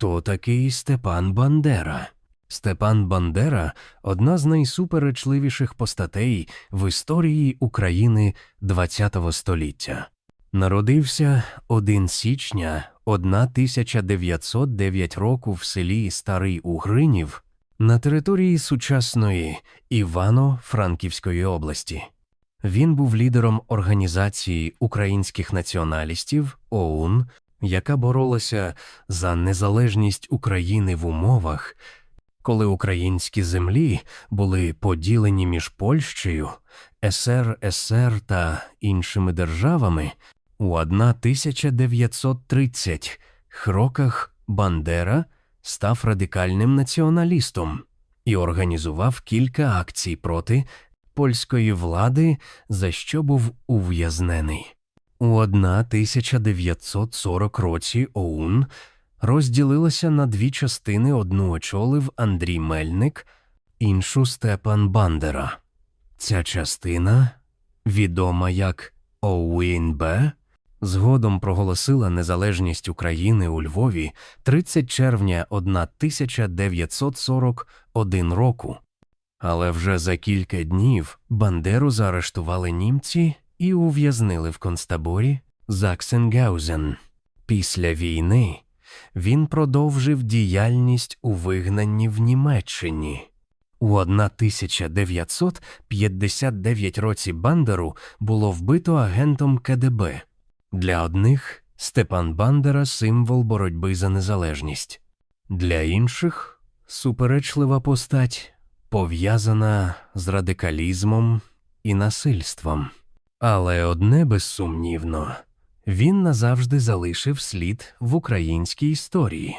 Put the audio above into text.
хто такий Степан Бандера? Степан Бандера одна з найсуперечливіших постатей в історії України ХХ століття. Народився 1 січня 1909 року в селі Старий Угринів на території сучасної Івано-Франківської області. Він був лідером організації українських націоналістів ОУН, яка боролася за незалежність України в умовах, коли українські землі були поділені між Польщею, СРСР та іншими державами. У 1930 роках Бандера став радикальним націоналістом і організував кілька акцій проти польської влади, за що був ув'язнений. У 1940 році ОУН розділилася на дві частини одну очолив Андрій Мельник, іншу Степан Бандера. Ця частина, відома як ОУНБ, згодом проголосила незалежність України у Львові 30 червня 1941 року. Але вже за кілька днів Бандеру заарештували німці і ув'язнили в концтаборі Заксенгаузен. Після війни він продовжив діяльність у вигнанні в Німеччині. У 1959 році Бандеру було вбито агентом КДБ. Для одних Степан Бандера символ боротьби за незалежність, для інших суперечлива постать, пов'язана з радикалізмом і насильством. Але одне безсумнівно, він назавжди залишив слід в українській історії.